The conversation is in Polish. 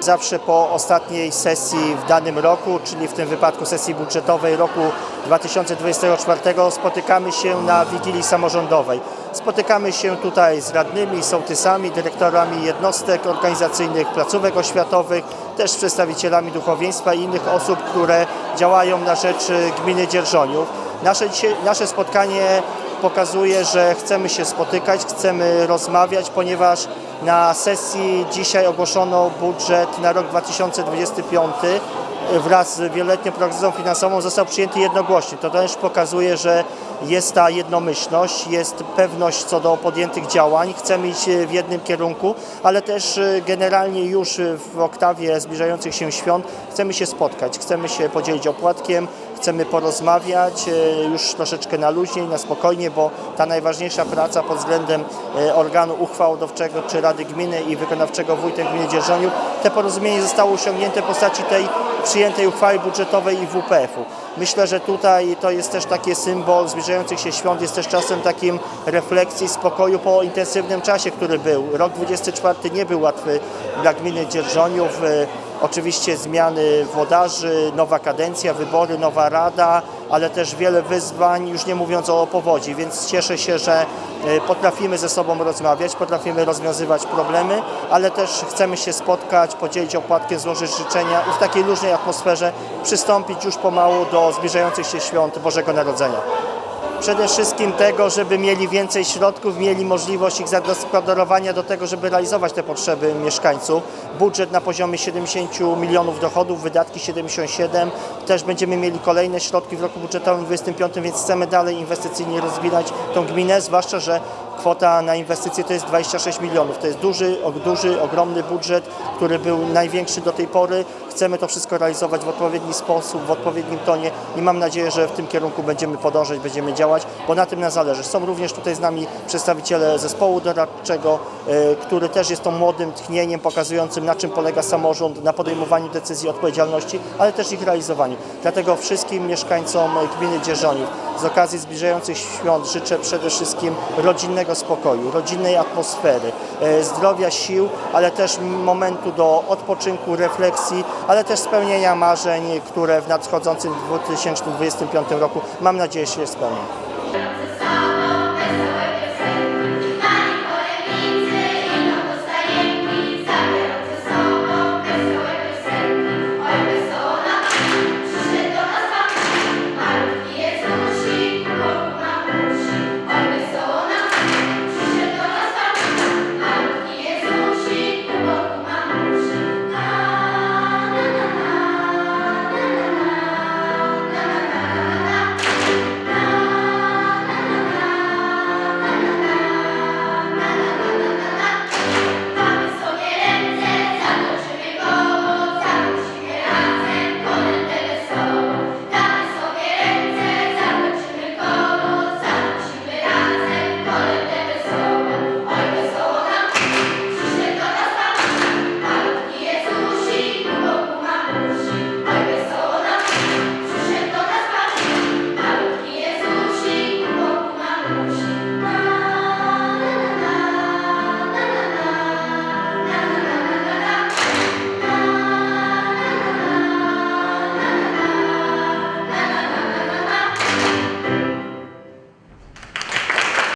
Zawsze po ostatniej sesji w danym roku, czyli w tym wypadku sesji budżetowej roku 2024 spotykamy się na Wigilii Samorządowej. Spotykamy się tutaj z radnymi, sołtysami, dyrektorami jednostek organizacyjnych, placówek oświatowych, też przedstawicielami duchowieństwa i innych osób, które działają na rzecz gminy Dzierżoniów. Nasze, nasze spotkanie pokazuje, że chcemy się spotykać, chcemy rozmawiać, ponieważ na sesji dzisiaj ogłoszono budżet na rok 2025 wraz z wieloletnią prognozą finansową został przyjęty jednogłośnie. To też pokazuje, że jest ta jednomyślność, jest pewność co do podjętych działań. Chcemy iść w jednym kierunku, ale też y, generalnie już w oktawie zbliżających się świąt chcemy się spotkać, chcemy się podzielić opłatkiem, chcemy porozmawiać e, już troszeczkę na luźniej, na spokojnie, bo ta najważniejsza praca pod względem e, organu uchwałodawczego czy Rady Gminy i wykonawczego wójtem gminy Dzierżoniów, te porozumienie zostało osiągnięte w postaci tej przyjętej uchwały budżetowej i WPF-u. Myślę, że tutaj to jest też taki symbol zbliżających się świąt, jest też czasem takim refleksji, spokoju po intensywnym czasie, który był. Rok 24 nie był łatwy dla gminy Dzierżoniów. Oczywiście zmiany włodarzy, nowa kadencja, wybory, nowa rada, ale też wiele wyzwań, już nie mówiąc o powodzi, więc cieszę się, że e, potrafimy ze sobą rozmawiać, potrafimy rozwiązywać problemy, ale też chcemy się spotkać, podzielić opłatkę, złożyć życzenia i w takiej luźnej atmosferze przystąpić już pomału do zbliżających się świąt Bożego Narodzenia. Przede wszystkim tego, żeby mieli więcej środków, mieli możliwość ich zagospodarowania do tego, żeby realizować te potrzeby mieszkańców. Budżet na poziomie 70 milionów dochodów, wydatki 77. Też będziemy mieli kolejne środki w roku budżetowym 25, więc chcemy dalej inwestycyjnie rozwijać tą gminę, zwłaszcza, że kwota na inwestycje to jest 26 milionów. To jest duży, duży, ogromny budżet, który był największy do tej pory. Chcemy to wszystko realizować w odpowiedni sposób, w odpowiednim tonie i mam nadzieję, że w tym kierunku będziemy podążać, będziemy działać, bo na tym nam zależy. Są również tutaj z nami przedstawiciele zespołu doradczego, e, który też jest tą młodym tchnieniem pokazującym na czym polega samorząd, na podejmowaniu decyzji, odpowiedzialności, ale też ich realizowaniu. Dlatego wszystkim mieszkańcom gminy Dzierżoniów z okazji zbliżających świąt życzę przede wszystkim rodzinnego spokoju, rodzinnej atmosfery, e, zdrowia, sił, ale też momentu do odpoczynku, refleksji, ale też spełnienia marzeń, które w nadchodzącym 2025 roku mam nadzieję się spełnią.